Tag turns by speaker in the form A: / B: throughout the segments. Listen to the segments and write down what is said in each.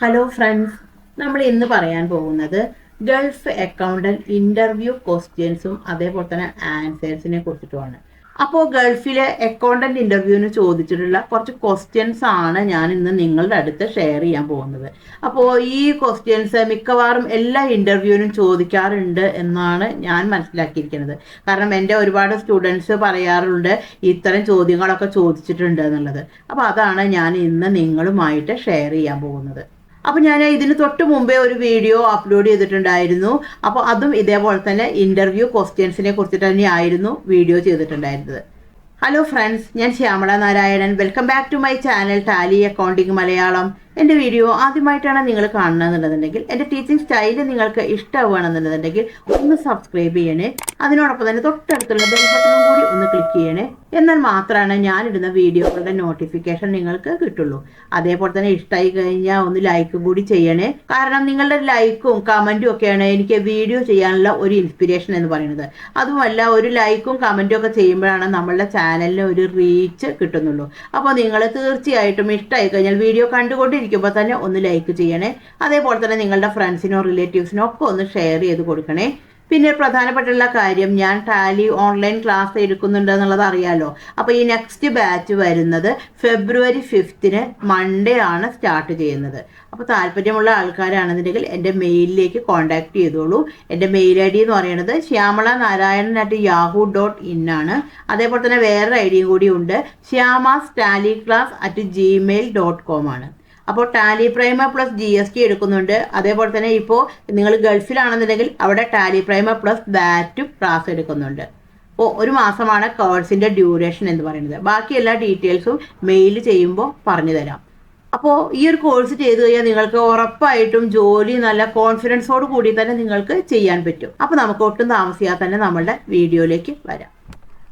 A: Hello friends നമ്മൾ ഇന്ന് പറയാൻ പോകുന്നത് ഗൾഫ് അക്കൗണ്ടന്റ് ഇന്റർവ്യൂ ക്വസ്റ്റ്യൻസും അതേപോലെ തന്നെ ആൻസേഴ്സിനെ കുറിച്ചിട്ടുമാണ്. അപ്പോൾ ഗൾഫിലെ അക്കൗണ്ടന്റ് ഇന്റർവ്യൂവിന് ചോദിച്ചിട്ടുള്ള കുറച്ച് ക്വസ്റ്റ്യൻസ് ആണ് ഞാൻ ഇന്ന് നിങ്ങളുടെ അടുത്ത് ഷെയർ ചെയ്യാൻ പോകുന്നത്. അപ്പോൾ ഈ ക്വസ്റ്റ്യൻസ് മിക്കവാറും എല്ലാ ഇന്റർവ്യൂവിനും ചോദിക്കാറുണ്ട് എന്നാണ് ഞാൻ മനസ്സിലാക്കിയിരിക്കുന്നത്. കാരണം എന്റെ ഒരുപാട് സ്റ്റുഡൻസ് പറയാറുണ്ട് ഇത്തരം ചോദ്യങ്ങളൊക്കെ ചോദിച്ചിട്ടുണ്ട് എന്നുള്ളത്. അപ്പോൾ അതാണ് ഞാൻ ഇന്ന് നിങ്ങളുമായിട്ട് ഷെയർ ചെയ്യാൻ പോകുന്നത്. അപ്പോൾ ഞാൻ ഇതിന് തൊട്ട് മുമ്പേ ഒരു വീഡിയോ അപ്ലോഡ് ചെയ്തിട്ടുണ്ടായിരുന്നു. അപ്പോൾ അതും ഇതേപോലെ തന്നെ ഇന്റർവ്യൂ ക്വസ്റ്റ്യൻസിനെ കുറിച്ചിട്ട് തന്നെയായിരുന്നു വീഡിയോ ചെയ്തിട്ടുണ്ടായിരുന്നത്. ഹലോ ഫ്രണ്ട്സ് ഞാൻ Shyamala Narayanan. Welcome back to my channel Tally accounting Malayalam എന്റെ വീഡിയോ ആദ്യമായിട്ടാണ് നിങ്ങൾ കാണണമെന്നുണ്ടെന്നുണ്ടെങ്കിൽ എന്റെ ടീച്ചിങ് സ്റ്റൈൽ നിങ്ങൾക്ക് ഇഷ്ടമാണെന്നുണ്ടെന്നുണ്ടെങ്കിൽ ഒന്ന് സബ്സ്ക്രൈബ് ചെയ്യണേ. അതിനോടൊപ്പം തന്നെ തൊട്ടടുത്തുള്ള ബെൽ ബട്ടണും കൂടി ഒന്ന് ക്ലിക്ക് ചെയ്യണേ. എന്നാൽ മാത്രമാണ് ഞാനിടുന്ന വീഡിയോകളുടെ നോട്ടിഫിക്കേഷൻ നിങ്ങൾക്ക് കിട്ടുള്ളൂ. അതേപോലെ തന്നെ ഇഷ്ടമായി കഴിഞ്ഞാൽ ഒന്ന് ലൈക്കും കൂടി ചെയ്യണേ. കാരണം നിങ്ങളുടെ ലൈക്കും കമന്റും ഒക്കെയാണ് എനിക്ക് വീഡിയോ ചെയ്യാനുള്ള ഒരു ഇൻസ്പിരേഷൻ എന്ന് പറയുന്നത്. അതുമല്ല ഒരു ലൈക്കും കമന്റും ഒക്കെ ചെയ്യുമ്പോഴാണ് നമ്മളുടെ ചാനലിന് ഒരു റീച്ച് കിട്ടുന്നുള്ളൂ. അപ്പോൾ നിങ്ങൾ തീർച്ചയായിട്ടും ഇഷ്ടമായി കഴിഞ്ഞാൽ വീഡിയോ കണ്ടുകൊണ്ടിരിക്കുമ്പോൾ തന്നെ ഒന്ന് ലൈക്ക് ചെയ്യണേ. അതേപോലെ തന്നെ നിങ്ങളുടെ ഫ്രണ്ട്സിനോ റിലേറ്റീവ്സിനോ ഒക്കെ ഒന്ന് ഷെയർ ചെയ്ത് കൊടുക്കണേ. പിന്നെ പ്രധാനപ്പെട്ടുള്ള കാര്യം ഞാൻ ടാലി ഓൺലൈൻ ക്ലാസ് എടുക്കുന്നുണ്ട് എന്നുള്ളത് അറിയാലോ? അപ്പോൾ ഈ നെക്സ്റ്റ് ബാച്ച് വരുന്നത് ഫെബ്രുവരി ഫിഫ്തിന് മൺഡേ ആണ് സ്റ്റാർട്ട് ചെയ്യുന്നത്. അപ്പോൾ താല്പര്യമുള്ള ആൾക്കാരാണെന്നുണ്ടെങ്കിൽ എന്റെ മെയിലിലേക്ക് കോൺടാക്ട് ചെയ്തോളൂ. എന്റെ മെയിൽ ഐ ഡി എന്ന് പറയുന്നത് Shyamala Narayanan at Yahoo dot in ആണ്. അതേപോലെ തന്നെ വേറൊരു ഐ ഡിയും കൂടി ഉണ്ട്. Shyama സ്റ്റാലി class at Gmail dot com ആണ്. അപ്പോൾ Tally Prime plus G S T എടുക്കുന്നുണ്ട്. അതേപോലെ തന്നെ ഇപ്പോൾ നിങ്ങൾ ഗൾഫിലാണെന്നുണ്ടെങ്കിൽ അവിടെ ടാലി പ്രൈമ പ്ലസ് ബാറ്റും ക്ലാസ് എടുക്കുന്നുണ്ട്. അപ്പോൾ ഒരു മാസമാണ് കോഴ്സിന്റെ ഡ്യൂറേഷൻ എന്ന് പറയുന്നത്. ബാക്കി എല്ലാ ഡീറ്റെയിൽസും മെയിൽ ചെയ്യുമ്പോൾ പറഞ്ഞു തരാം. അപ്പോൾ ഈ ഒരു കോഴ്സ് ചെയ്തു കഴിഞ്ഞാൽ നിങ്ങൾക്ക് ഉറപ്പായിട്ടും ജോലി നല്ല കോൺഫിഡൻസോട് കൂടി തന്നെ നിങ്ങൾക്ക് ചെയ്യാൻ പറ്റും. അപ്പോൾ നമുക്ക് ഒട്ടും താമസിയാതെ തന്നെ നമ്മളുടെ വീഡിയോയിലേക്ക് വരാം.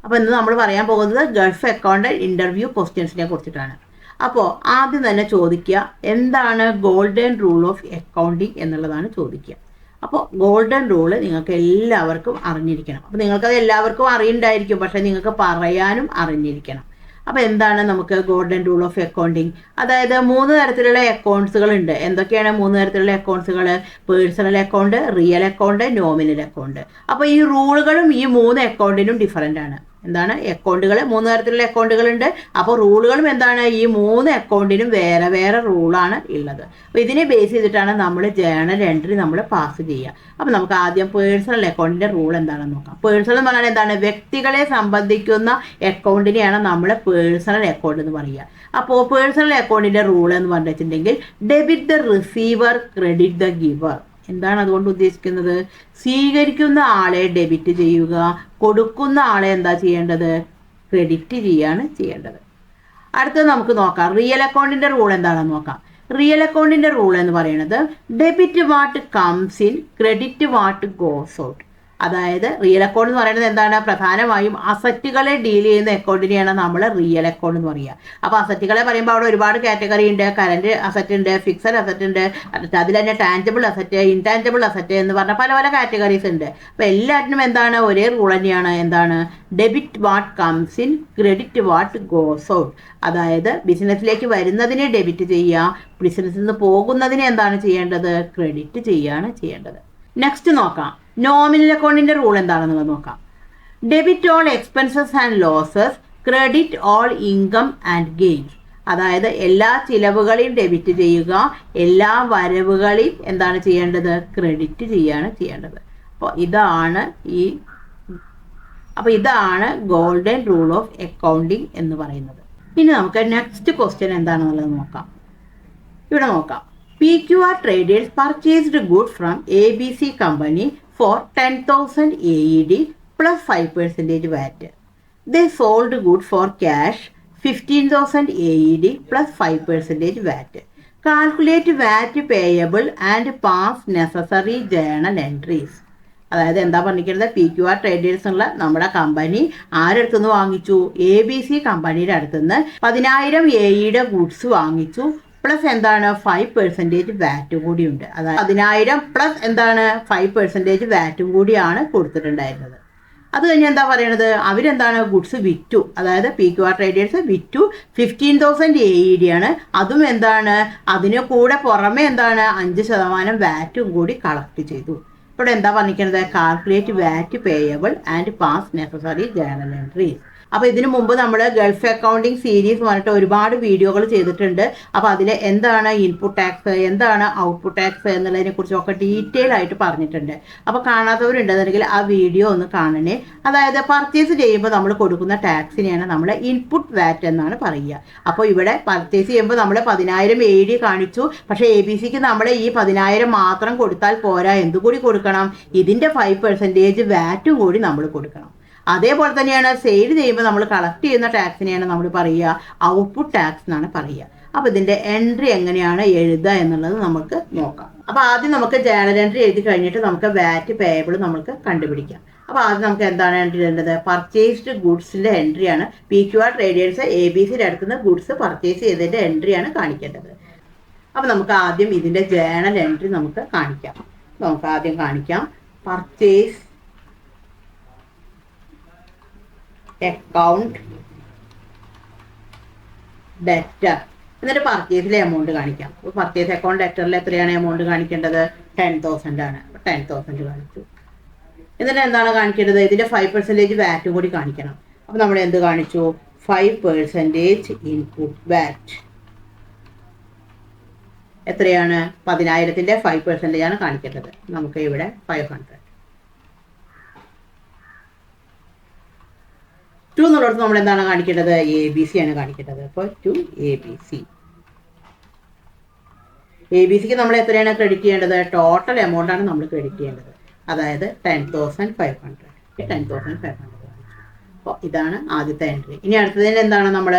A: അപ്പോൾ ഇന്ന് നമ്മൾ പറയാൻ പോകുന്നത് ഗൾഫ് അക്കൗണ്ട് ഇന്റർവ്യൂ ക്വസ്റ്റ്യൻസിനെ കുറിച്ചിട്ടാണ്. അപ്പോൾ ആദ്യം തന്നെ ചോദിക്കുക എന്താണ് ഗോൾഡൻ റൂൾ ഓഫ് അക്കൗണ്ടിങ് എന്നുള്ളതാണ് ചോദിക്കുക. അപ്പോൾ ഗോൾഡൻ റൂൾ നിങ്ങൾക്ക് എല്ലാവർക്കും അറിഞ്ഞിരിക്കണം. അപ്പോൾ നിങ്ങൾക്കത് എല്ലാവർക്കും അറിയണ്ടായിരിക്കും പക്ഷേ നിങ്ങൾക്ക് പറയാനും അറിഞ്ഞിരിക്കണം. അപ്പോൾ എന്താണ് നമുക്ക് ഗോൾഡൻ റൂൾ ഓഫ് അക്കൗണ്ടിങ് അതായത് മൂന്ന് തരത്തിലുള്ള അക്കൗണ്ട്സുകൾ ഉണ്ട് എന്തൊക്കെയാണ് മൂന്ന് തരത്തിലുള്ള അക്കൗണ്ട്സുകൾ personal account real account nominal account അപ്പോൾ ഈ റൂളുകളും ഈ മൂന്ന് അക്കൗണ്ടിനും ഡിഫറന്റ് ആണ്. എന്താണ്? അക്കൗണ്ടുകൾ മൂന്ന് തരത്തിലുള്ള അക്കൗണ്ടുകളുണ്ട് അപ്പോൾ റൂളുകളും എന്താണ്? ഈ മൂന്ന് അക്കൗണ്ടിനും വേറെ വേറെ റൂളാണ് ഉള്ളത്. അപ്പോൾ ഇതിനെ ബേസ് ചെയ്തിട്ടാണ് നമ്മൾ ജേണൽ എൻട്രി നമ്മൾ പാസ് ചെയ്യുക. അപ്പോൾ നമുക്ക് ആദ്യം പേഴ്സണൽ അക്കൗണ്ടിന്റെ റൂൾ എന്താണെന്ന് നോക്കാം. പേഴ്സണൽ എന്ന് പറഞ്ഞാൽ എന്താണ്? വ്യക്തികളെ സംബന്ധിക്കുന്ന അക്കൗണ്ടിനെയാണ് നമ്മൾ പേഴ്സണൽ അക്കൗണ്ട് എന്ന് പറയുക. അപ്പോൾ പേഴ്സണൽ അക്കൗണ്ടിന്റെ റൂൾ എന്ന് പറഞ്ഞിട്ടുണ്ടെങ്കിൽ debit the receiver credit the giver എന്താണ് അതുകൊണ്ട് ഉദ്ദേശിക്കുന്നത്? സ്വീകരിക്കുന്ന ആളെ ഡെബിറ്റ് ചെയ്യുക കൊടുക്കുന്ന ആളെ എന്താ ചെയ്യേണ്ടത്? ക്രെഡിറ്റ് ചെയ്യാണ് ചെയ്യേണ്ടത്. അടുത്തത് നമുക്ക് നോക്കാം. റിയൽ അക്കൗണ്ടിന്റെ റൂൾ എന്താണെന്ന് നോക്കാം. റിയൽ അക്കൗണ്ടിന്റെ റൂൾ എന്ന് പറയുന്നത് debit what comes in credit what goes out അതായത് റിയൽ അക്കൗണ്ട് എന്ന് പറയുന്നത് എന്താണ്? പ്രധാനമായും അസറ്റുകളെ ഡീൽ ചെയ്യുന്ന അക്കൗണ്ടിനെയാണ് നമ്മൾ റിയൽ അക്കൗണ്ട് എന്ന് പറയുക. അപ്പോൾ അസറ്റുകളെ പറയുമ്പോൾ അവിടെ ഒരുപാട് കാറ്റഗറി ഉണ്ട്. കറണ്ട് അസറ്റ് ഉണ്ട് ഫിക്സഡ് അസറ്റ് ഉണ്ട്. അതിൽ തന്നെ ടാൻജിബിൾ അസറ്റ് ഇൻടാൻജിബിൾ അസറ്റ് എന്ന് പറഞ്ഞ പല പല കാറ്റഗറീസ് ഉണ്ട്. അപ്പോൾ എല്ലാറ്റിനും എന്താണ്? ഒരേ റൂൾ തന്നെയാണ്. എന്താണ്? Debit what comes in credit what goes out അതായത് ബിസിനസ്സിലേക്ക് വരുന്നതിനെ ഡെബിറ്റ് ചെയ്യുക. ബിസിനസ്സിൽ നിന്ന് പോകുന്നതിനെ എന്താണ് ചെയ്യേണ്ടത്? ക്രെഡിറ്റ് ചെയ്യുകയാണ് ചെയ്യേണ്ടത്. നെക്സ്റ്റ് നോക്കാം. നോമിനൽ അക്കൗണ്ടിന്റെ റൂൾ എന്താണെന്നുള്ളത് നോക്കാം. Debit all expenses and losses credit all income and gains അതായത് എല്ലാ ചിലവുകളെയും ഡെബിറ്റ് ചെയ്യുക എല്ലാ വരവുകളെയും എന്താണ് ചെയ്യേണ്ടത്? ക്രെഡിറ്റ് ചെയ്യാണ് ചെയ്യേണ്ടത്. അപ്പോൾ ഇതാണ് ഈ അപ്പോൾ ഇതാണ് ഗോൾഡൻ റൂൾ ഓഫ് അക്കൗണ്ടിങ് എന്ന് പറയുന്നത്. ഇനി നമുക്ക് നെക്സ്റ്റ് ക്വസ്റ്റ്യൻ എന്താണെന്നുള്ളത് നോക്കാം. ഇവിടെ നോക്കാം. P Q R traders purchased good from A B C company for ten thousand A E D plus five percentage VAT the sold good for cash fifteen thousand A E D plus five percentage VAT calculate VAT payable and pass necessary journal entries അതായത് എന്താ പറഞ്ഞിരിക്കുന്നത്? P Q R traders ഉള്ള നമ്മുടെ company ആരടുത്തു നിന്ന് വാങ്ങിച്ചു A B C കമ്പനിയുടെ അടുത്തുനിന്ന് പതിനായിരം എ ഇയുടെ ഗുഡ്സ് വാങ്ങിച്ചു. പ്ലസ് എന്താണ്? ഫൈവ് പെർസെന്റേജ് വാറ്റും കൂടിയുണ്ട്. അതായത് പതിനായിരം പ്ലസ് എന്താണ്? ഫൈവ് പെർസെന്റേജ് വാറ്റും കൂടിയാണ് കൊടുത്തിട്ടുണ്ടായിരുന്നത്. അത് കഴിഞ്ഞ് എന്താ പറയണത്? അവരെന്താണ്? ഗുഡ്സ് വിറ്റു. അതായത് പി ക്യു ആർ ട്രേഡേഴ്സ് വിറ്റു. Fifteen thousand A E D ആണ്. അതും എന്താണ്? അതിന് കൂടെ പുറമെ എന്താണ്? അഞ്ച് ശതമാനം വാറ്റും കൂടി കളക്ട് ചെയ്തു. ഇവിടെ എന്താ പറഞ്ഞിരിക്കുന്നത് calculate VAT payable and pass necessary journal entries അപ്പോൾ ഇതിനു മുമ്പ് നമ്മൾ ഗൾഫ് അക്കൗണ്ടിങ് സീരീസ് പറഞ്ഞിട്ട് ഒരുപാട് വീഡിയോകൾ ചെയ്തിട്ടുണ്ട്. അപ്പോൾ അതിൽ എന്താണ് ഇൻപുട്ട് ടാക്സ് എന്താണ് ഔട്ട്പുട്ട് ടാക്സ് എന്നുള്ളതിനെ കുറിച്ചൊക്കെ ഡീറ്റെയിൽ ആയിട്ട് പറഞ്ഞിട്ടുണ്ട്. അപ്പോൾ കാണാത്തവരുണ്ടെന്നുണ്ടെങ്കിൽ ആ വീഡിയോ ഒന്ന് കാണണേ. അതായത് പർച്ചേസ് ചെയ്യുമ്പോൾ നമ്മൾ കൊടുക്കുന്ന ടാക്സിനെയാണ് നമ്മൾ ഇൻപുട്ട് വാറ്റ് എന്നാണ് പറയുക. അപ്പോൾ ഇവിടെ പർച്ചേസ് ചെയ്യുമ്പോൾ നമ്മൾ പതിനായിരം എ ഡി കാണിച്ചു. പക്ഷേ എ ബി സിക്ക് നമ്മൾ ഈ പതിനായിരം മാത്രം കൊടുത്താൽ പോരാ. എന്തുകൂടി കൊടുക്കണം? ഇതിന്റെ ഫൈവ് പെർസെന്റേജ് വാറ്റും കൂടി നമ്മൾ കൊടുക്കണം. അതേപോലെ തന്നെയാണ് സെയിൽ ചെയ്യുമ്പോൾ നമ്മൾ കളക്ട് ചെയ്യുന്ന ടാക്സിനെയാണ് നമ്മൾ പറയുക. ഔട്ട്പുട്ട് ടാക്സ് എന്നാണ് പറയുക. അപ്പോൾ ഇതിന്റെ എൻട്രി എങ്ങനെയാണ് എഴുതുക എന്നുള്ളത് നമുക്ക് നോക്കാം. അപ്പോൾ ആദ്യം നമുക്ക് ജേണൽ എൻട്രി എഴുതി കഴിഞ്ഞിട്ട് നമുക്ക് വാറ്റ് പേയബിൾ നമുക്ക് കണ്ടുപിടിക്കാം. അപ്പോൾ ആദ്യം നമുക്ക് എന്താണ് എൻട്രി ചെയ്യേണ്ടത് പർച്ചേസ്ഡ് ഗുഡ്സിന്റെ എൻട്രിയാണ് P Q R traders A B സിയിൽ എടുക്കുന്ന ഗുഡ്സ് പർച്ചേസ് ചെയ്തതിന്റെ എൻട്രിയാണ് കാണിക്കേണ്ടത്. അപ്പോൾ നമുക്ക് ആദ്യം ഇതിന്റെ ജേണൽ എൻട്രി നമുക്ക് കാണിക്കാം. നമുക്ക് ആദ്യം കാണിക്കാം. പർച്ചേസ് അക്കൗണ്ട് ഡെറ്റർ എന്നിട്ട് പർച്ചേസിലെ എമൗണ്ട് കാണിക്കാം. പർച്ചേസ് അക്കൗണ്ട് ഡെറ്ററിൽ എത്രയാണ് എമൗണ്ട് കാണിക്കേണ്ടത്? ടെൻ തൗസൻഡ് ആണ്. ടെൻ തൗസൻഡ് കാണിച്ചു. എന്നിട്ട് എന്താണ് കാണിക്കേണ്ടത്? ഇതിന്റെ ഫൈവ് പെർസെന്റേജ് വാറ്റ് കൂടി കാണിക്കണം. അപ്പോൾ നമ്മൾ എന്ത് കാണിച്ചു? ഫൈവ് പെർസെന്റേജ് ഇൻപുട്ട് വാറ്റ് എത്രയാണ്? പതിനായിരത്തിന്റെ ഫൈവ് പെർസെന്റേജ് ആണ് കാണിക്കേണ്ടത്. നമുക്ക് ഇവിടെ ഫൈവ് ഹൺഡ്രഡ് ടു എന്നുള്ളത് നമ്മൾ എന്താണ് കാണിക്കേണ്ടത്? എ ബി സി ആണ് കാണിക്കേണ്ടത്. അപ്പോൾ to A B C A B സിക്ക് നമ്മൾ എത്രയാണ് ക്രെഡിറ്റ് ചെയ്യേണ്ടത്? ടോട്ടൽ എമൗണ്ട് ആണ് നമ്മൾ ക്രെഡിറ്റ് ചെയ്യേണ്ടത്. അതായത് ten thousand five hundred ten thousand five hundred അപ്പോൾ ഇതാണ് ആദ്യത്തെ എൻട്രി ഇനി അടുത്തതിന് എന്താണ് നമ്മൾ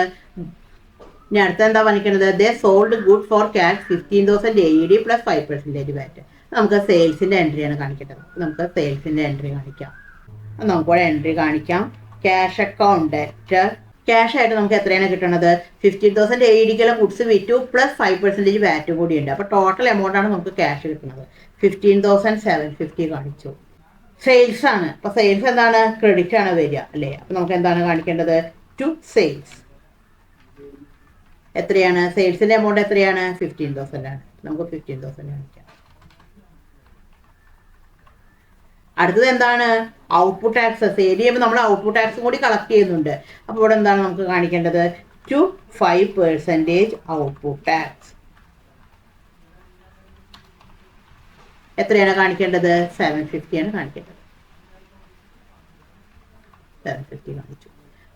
A: ഇനി അടുത്ത എന്താ പറഞ്ഞിരിക്കുന്നത് they sold good for cash fifteen thousand A D plus five percentage VAT നമുക്ക് സെയിൽസിന്റെ എൻട്രിയാണ് കാണിക്കേണ്ടത്. നമുക്ക് സെയിൽസിന്റെ എൻട്രി കാണിക്കാം. നമുക്കിവിടെ എൻട്രി കാണിക്കാം. ക്യാഷ് അക്കൗണ്ട് ക്യാഷ് ആയിട്ട് നമുക്ക് എത്രയാണ് കിട്ടുന്നത് ഫിഫ്റ്റീൻ തൗസൻഡ് എ ഡിക്കെല്ലാം ഗുഡ്സ് വിറ്റു പ്ലസ് ഫൈവ് പെർസെന്റേജ് വാറ്റ് കൂടി ഉണ്ട് അപ്പോൾ ടോട്ടൽ എമൗണ്ട് ആണ് നമുക്ക് ക്യാഷ് കിട്ടുന്നത്. ഫിഫ്റ്റീൻ തൗസൻഡ് സെവൻ ഫിഫ്റ്റി കാണിച്ചു. സെയിൽസ് ആണ്. അപ്പോൾ സെയിൽസ് എന്താണ്? ക്രെഡിറ്റ് ആണ് വരിക അല്ലേ? അപ്പോൾ നമുക്ക് എന്താണ് കാണിക്കേണ്ടത്? ടു സെയിൽസ് എത്രയാണ്? സെയിൽസിന്റെ എമൗണ്ട് എത്രയാണ്? ഫിഫ്റ്റീൻ തൗസൻഡ് ആണ്. നമുക്ക് ഫിഫ്റ്റീൻ തൗസൻഡ് കാണിക്കാം. അടുത്തത് എന്താണ്? ഔട്ട്പുട്ട് ടാക്സ് ഡി എം നമ്മൾ ഔട്ട്പുട്ട് ടാക്സും കൂടി കളക്ട് ചെയ്യുന്നുണ്ട്. അപ്പോൾ ഇവിടെ എന്താണ് നമുക്ക് കാണിക്കേണ്ടത്? To five percentage output tax എത്രയാണ് കാണിക്കേണ്ടത്? സെവൻ ഫിഫ്റ്റിയാണ് കാണിക്കേണ്ടത്. സെവൻ ഫിഫ്റ്റി കാണിച്ചു.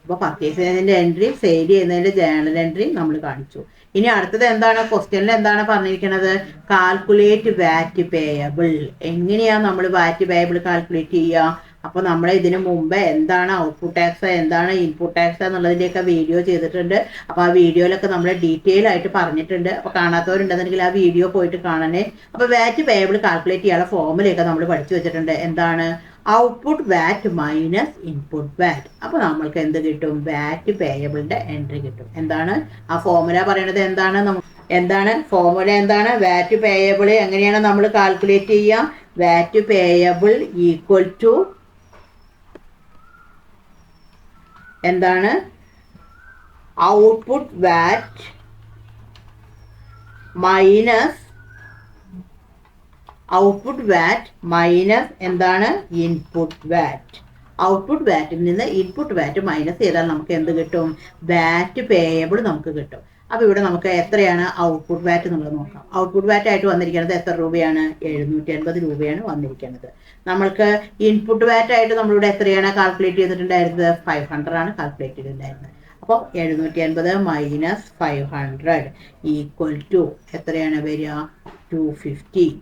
A: അപ്പോൾ പർച്ചേസ് ചെയ്യുന്നതിന്റെ എൻട്രി സെയിൽ ചെയ്യുന്നതിന്റെ ജേണൽ എൻട്രിയും നമ്മൾ കാണിച്ചു. ഇനി അടുത്തത് എന്താണ്? ക്വസ്റ്റ്യനിൽ എന്താണ് പറഞ്ഞിരിക്കുന്നത് കാൽക്കുലേറ്റ് വാറ്റ് പേയബിൾ എങ്ങനെയാണ് നമ്മൾ വാറ്റ് പേയബിൾ കാൽക്കുലേറ്റ് ചെയ്യുക അപ്പോൾ നമ്മൾ ഇതിന് മുമ്പ് എന്താണ് ഔട്ട്പുട്ട് ടാക്സ് എന്താണ് ഇൻപുട്ട് ടാക്സ് എന്നുള്ളതിന്റെയൊക്കെ വീഡിയോ ചെയ്തിട്ടുണ്ട്. അപ്പോൾ ആ വീഡിയോയിലൊക്കെ നമ്മൾ ഡീറ്റെയിൽ ആയിട്ട് പറഞ്ഞിട്ടുണ്ട്. അപ്പോൾ കാണാത്തവരുണ്ടെന്നുണ്ടെങ്കിൽ ആ വീഡിയോ പോയിട്ട് കാണണേ. അപ്പോൾ വാറ്റ് പേയബിൾ കാൽക്കുലേറ്റ് ചെയ്യാനുള്ള ഫോമുലയൊക്കെ നമ്മൾ പഠിച്ചു വെച്ചിട്ടുണ്ട്. എന്താണ്? Output VAT minus input VAT അപ്പോൾ നമ്മൾക്ക് എന്ത് കിട്ടും? വാറ്റ് പേയബിളിന്റെ എൻട്രി കിട്ടും. എന്താണ്? ആ ഫോർമുല പറയണത് എന്താണ്? എന്താണ്? ഫോർമുല എന്താണ്? വാറ്റ് പേയബിൾ എങ്ങനെയാണ് നമ്മൾ കാൽക്കുലേറ്റ് ചെയ്യാം? വാറ്റ് പേയബിൾ ഈക്വൽ ടു എന്താണ്? Output VAT minus output VAT minus എന്താണ്? ഇൻപുട്ട് വാറ്റ് ഔട്ട്പുട്ട് വാറ്റിൽ നിന്ന് ഇൻപുട്ട് വാറ്റ് മൈനസ് ചെയ്താൽ നമുക്ക് എന്ത് കിട്ടും? വാറ്റ് പേയബിൾ നമുക്ക് കിട്ടും. അപ്പോൾ ഇവിടെ നമുക്ക് എത്രയാണ് ഔട്ട്പുട്ട് വാറ്റ് നമ്മൾ നോക്കാം. ഔട്ട്പുട്ട് വാറ്റ് ആയിട്ട് വന്നിരിക്കുന്നത് എത്ര രൂപയാണ്? എഴുന്നൂറ്റി അൻപത് രൂപയാണ് വന്നിരിക്കുന്നത്. നമ്മൾക്ക് ഇൻപുട്ട് വാറ്റ് ആയിട്ട് നമ്മളിവിടെ എത്രയാണ് കാൽക്കുലേറ്റ് ചെയ്തിട്ടുണ്ടായിരുന്നത്? ഫൈവ് ഹൺഡ്രഡ് ആണ് കാൽക്കുലേറ്റ് ചെയ്തിട്ടുണ്ടായിരുന്നത്. അപ്പോൾ എഴുന്നൂറ്റി അൻപത് minus five hundred equal to എത്രയാണ് വരിക? ടു ഫിഫ്റ്റി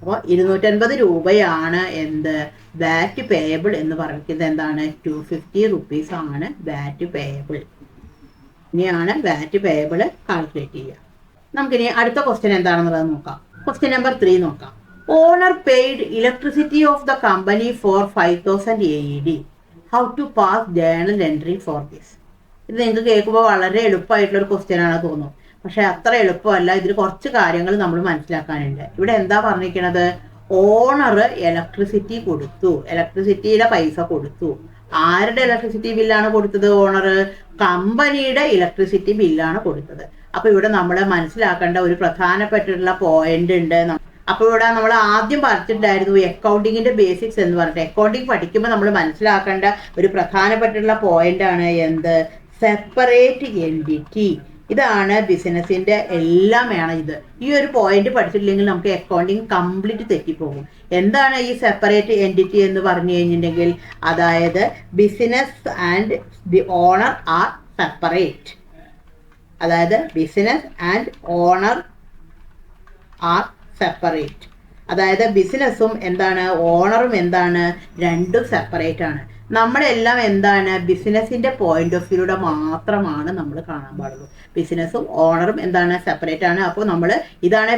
A: അപ്പോൾ ഇരുന്നൂറ്റൻപത് രൂപയാണ് എന്ത് വാറ്റ് പേയബിൾ എന്ന് പറയുന്നത് എന്താണ്? ടു ഫിഫ്റ്റി റുപ്പീസ് ആണ് വാറ്റ് പേയബിൾ ഇനിയാണ് വാറ്റ് പേയബിൾ കാൽക്കുലേറ്റ് ചെയ്യുക. നമുക്കിനി അടുത്ത ക്വസ്റ്റ്യൻ എന്താണെന്നുള്ളത് നോക്കാം. ക്വസ്റ്റ്യൻ നമ്പർ ത്രീ നോക്കാം. Owner paid electricity of the company for five thousand A E D how to pass journal entry for this ഇത് നിങ്ങൾക്ക് കേൾക്കുമ്പോൾ വളരെ എളുപ്പമായിട്ടുള്ള ഒരു ക്വസ്റ്റ്യൻ ആണ് തോന്നും പക്ഷെ അത്ര എളുപ്പമല്ല. ഇതിൽ കുറച്ച് കാര്യങ്ങൾ നമ്മൾ മനസ്സിലാക്കാനുണ്ട്. ഇവിടെ എന്താ പറഞ്ഞിരിക്കണത്? ഓണർ ഇലക്ട്രിസിറ്റി കൊടുത്തു. ഇലക്ട്രിസിറ്റിയുടെ പൈസ കൊടുത്തു. ആരുടെ ഇലക്ട്രിസിറ്റി ബില്ലാണ് കൊടുത്തത് ഓണർ കമ്പനിയുടെ ഇലക്ട്രിസിറ്റി ബില്ലാണ് കൊടുത്തത്. അപ്പൊ ഇവിടെ നമ്മൾ മനസ്സിലാക്കേണ്ട ഒരു പ്രധാനപ്പെട്ടിട്ടുള്ള പോയിന്റ് ഉണ്ട്. അപ്പോൾ ഇവിടെ നമ്മൾ ആദ്യം പറഞ്ഞിട്ടുണ്ടായിരുന്നു അക്കൗണ്ടിങ്ങിന്റെ ബേസിക്സ് എന്ന് പറഞ്ഞിട്ട്. അക്കൗണ്ടിങ് പഠിക്കുമ്പോൾ നമ്മൾ മനസ്സിലാക്കേണ്ട ഒരു പ്രധാനപ്പെട്ടിട്ടുള്ള പോയിന്റ് ആണ് എന്ത്? സെപ്പറേറ്റ് എന്റിറ്റി ഇതാണ് ബിസിനസിന്റെ വേണം ഇത്. ഈ ഒരു പോയിന്റ് പഠിച്ചിട്ടില്ലെങ്കിൽ നമുക്ക് അക്കൗണ്ടിങ് കംപ്ലീറ്റ് തെറ്റിപ്പോകും. എന്താണ് ഈ സെപ്പറേറ്റ് എന്റിറ്റി എന്ന് പറഞ്ഞു കഴിഞ്ഞിട്ടുണ്ടെങ്കിൽ അതായത് business and the owner are separate അതായത് business and owner are separate അതായത് ബിസിനസ്സും എന്താണ് ഓണറും എന്താണ് രണ്ടും സെപ്പറേറ്റ് ആണ്. നമ്മളെല്ലാം എന്താണ് ബിസിനസിന്റെ പോയിന്റ് ഓഫ് വ്യൂയിലൂടെ മാത്രമാണ് നമ്മൾ കാണാൻ പാടുള്ളൂ. ബിസിനസ്സും ഓണറും എന്താണ് സെപ്പറേറ്റ് ആണ്. അപ്പോൾ നമ്മൾ ഇതാണ്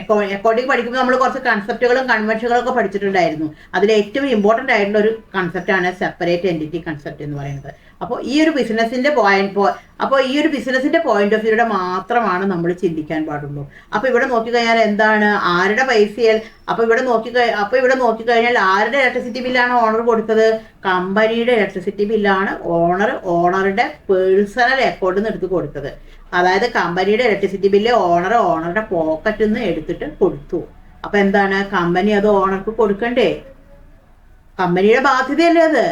A: അക്കൗണ്ടിങ് പഠിക്കുമ്പോൾ നമ്മൾ കുറച്ച് കൺസെപ്റ്റുകളും കൺവെൻഷനുകളും ഒക്കെ പഠിച്ചിട്ടുണ്ടായിരുന്നു. അതിൽ ഏറ്റവും ഇമ്പോർട്ടന്റ് ആയിട്ടുള്ള ഒരു കൺസെപ്റ്റാണ് സെപ്പറേറ്റ് എന്റിറ്റി കൺസെപ്റ്റ് എന്ന് പറയുന്നത്. അപ്പോൾ ഈ ഒരു ബിസിനസിന്റെ പോയിന്റ് അപ്പോൾ ഈ ഒരു ബിസിനസിന്റെ പോയിന്റ് ഓഫ് വ്യൂയുടെ മാത്രമാണ് നമ്മൾ ചിന്തിക്കാൻ പാടുള്ളൂ. അപ്പോൾ ഇവിടെ നോക്കിക്കഴിഞ്ഞാൽ എന്താണ്? ആരുടെ പൈസയിൽ അപ്പോൾ ഇവിടെ നോക്കി അപ്പോൾ ഇവിടെ നോക്കിക്കഴിഞ്ഞാൽ ആരുടെ ഇലക്ട്രിസിറ്റി ബില്ലാണ് ഓണർ കൊടുത്തത്? കമ്പനിയുടെ ഇലക്ട്രിസിറ്റി ബില്ലാണ് ഓണർ ഓണറുടെ പേഴ്സണൽ അക്കൗണ്ടിൽ നിന്ന് എടുത്ത് കൊടുത്തത്. അതായത് കമ്പനിയുടെ ഇലക്ട്രിസിറ്റി ബില്ല് ഓണർ ഓണറുടെ പോക്കറ്റിൽ നിന്ന് എടുത്തിട്ട് കൊടുത്തു. അപ്പൊ എന്താണ്? കമ്പനി അത് ഓണർക്ക് കൊടുക്കണ്ടേ? കമ്പനിയുടെ ബാധ്യതയല്ലേ അത്?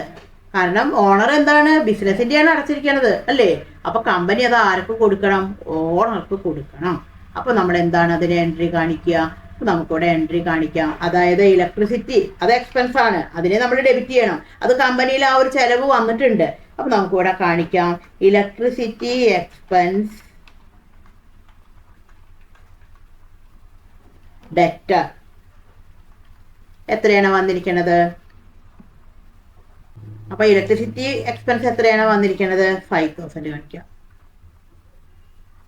A: കാരണം ഓണർ എന്താണ്? ബിസിനസിന്റെയാണ് അടച്ചിരിക്കുന്നത് അല്ലേ? അപ്പൊ കമ്പനി അത് ആർക്ക് കൊടുക്കണം? ഓണർക്ക് കൊടുക്കണം. അപ്പൊ നമ്മൾ എന്താണ് അതിന് എൻട്രി കാണിക്കുക? നമുക്കിവിടെ എൻട്രി കാണിക്കാം. അതായത് ഇലക്ട്രിസിറ്റി അത് എക്സ്പെൻസ് ആണ്. അതിനെ നമ്മൾ ഡെബിറ്റ് ചെയ്യണം. അത് കമ്പനിയിൽ ആ ഒരു ചെലവ് വന്നിട്ടുണ്ട്. അപ്പൊ നമുക്കിവിടെ കാണിക്കാം. ഇലക്ട്രിസിറ്റി എക്സ്പെൻസ് ഡെറ്റർ എത്രയാണ് വന്നിരിക്കുന്നത് അപ്പൊ ഇലക്ട്രിസിറ്റി എക്സ്പെൻസ് എത്രയാണ് വന്നിരിക്കുന്നത് ഫൈവ് തൗസൻഡ് കാണിക്കാം.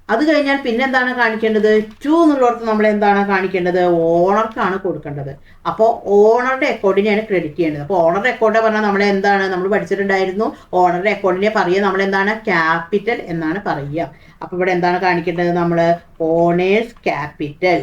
A: അത് കഴിഞ്ഞാൽ പിന്നെ എന്താണ് കാണിക്കേണ്ടത്? ടു എന്നുള്ളടത്ത് നമ്മൾ എന്താണ് കാണിക്കേണ്ടത്? ഓണർക്കാണ് കൊടുക്കേണ്ടത്. അപ്പോൾ ഓണറുടെ അക്കൗണ്ടിനെയാണ് ക്രെഡിറ്റ് ചെയ്യേണ്ടത്. അപ്പോൾ ഓണറുടെ അക്കൗണ്ട് പറഞ്ഞാൽ നമ്മൾ എന്താണ്? നമ്മൾ പഠിച്ചിട്ടുണ്ടായിരുന്നു. ഓണറുടെ അക്കൗണ്ടിനെ പറയുക നമ്മൾ എന്താണ്? ക്യാപിറ്റൽ എന്നാണ് പറയുക. അപ്പോൾ ഇവിടെ എന്താണ് കാണിക്കേണ്ടത്? നമ്മൾ ഓണേഴ്സ് ക്യാപിറ്റൽ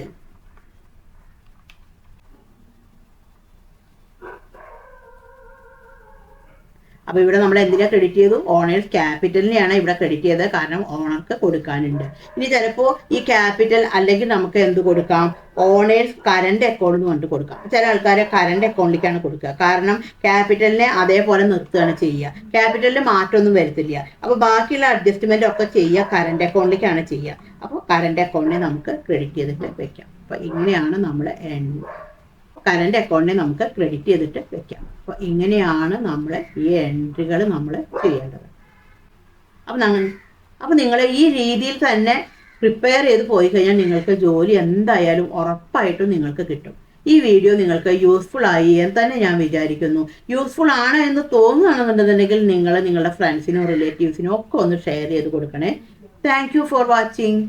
A: അപ്പോൾ ഇവിടെ നമ്മൾ എന്തിനാ ക്രെഡിറ്റ് ചെയ്തു? ഓണേഴ്സ് ക്യാപിറ്റലിനെയാണ് ഇവിടെ ക്രെഡിറ്റ് ചെയ്തത്. കാരണം ഓണർക്ക് കൊടുക്കാനുണ്ട്. ഇനി ചിലപ്പോൾ ഈ ക്യാപിറ്റൽ അല്ലെങ്കിൽ നമുക്ക് എന്ത് കൊടുക്കാം? ഓണേഴ്സ് കറണ്ട് അക്കൗണ്ട് എന്ന് പറഞ്ഞിട്ട് കൊടുക്കാം. ചില ആൾക്കാരെ കറണ്ട് അക്കൗണ്ടിലേക്കാണ് കൊടുക്കുക. കാരണം ക്യാപിറ്റലിനെ അതേപോലെ നിർത്തുകയാണ് ചെയ്യുക. ക്യാപിറ്റലിൽ മാറ്റമൊന്നും വരുത്തില്ല. അപ്പോൾ ബാക്കിയുള്ള അഡ്ജസ്റ്റ്മെന്റ് ഒക്കെ ചെയ്യുക കറണ്ട് അക്കൗണ്ടിലേക്കാണ് ചെയ്യുക. അപ്പോൾ കറണ്ട് അക്കൗണ്ടിനെ നമുക്ക് ക്രെഡിറ്റ് ചെയ്തിട്ട് വെക്കാം. അപ്പോൾ ഇങ്ങനെയാണ് നമ്മൾ കറണ്ട് അക്കൗണ്ടിനെ നമുക്ക് ക്രെഡിറ്റ് ചെയ്തിട്ട് വെക്കാം. അപ്പോൾ ഇങ്ങനെയാണ് നമ്മൾ ഈ എൻട്രികൾ നമ്മൾ ചെയ്യേണ്ടത്. അപ്പം അപ്പം നിങ്ങൾ ഈ രീതിയിൽ തന്നെ പ്രിപ്പയർ ചെയ്ത് പോയി കഴിഞ്ഞാൽ നിങ്ങൾക്ക് ജോലി എന്തായാലും ഉറപ്പായിട്ടും നിങ്ങൾക്ക് കിട്ടും. ഈ വീഡിയോ നിങ്ങൾക്ക് യൂസ്ഫുൾ ആയി എന്ന് തന്നെ ഞാൻ വിചാരിക്കുന്നു. യൂസ്ഫുൾ ആണ് എന്ന് തോന്നുകയാണെന്നുണ്ടെന്നുണ്ടെങ്കിൽ നിങ്ങൾ നിങ്ങളുടെ ഫ്രണ്ട്സിനും റിലേറ്റീവ്സിനോ ഒക്കെ ഒന്ന് ഷെയർ ചെയ്ത് കൊടുക്കണേ. Thank for watching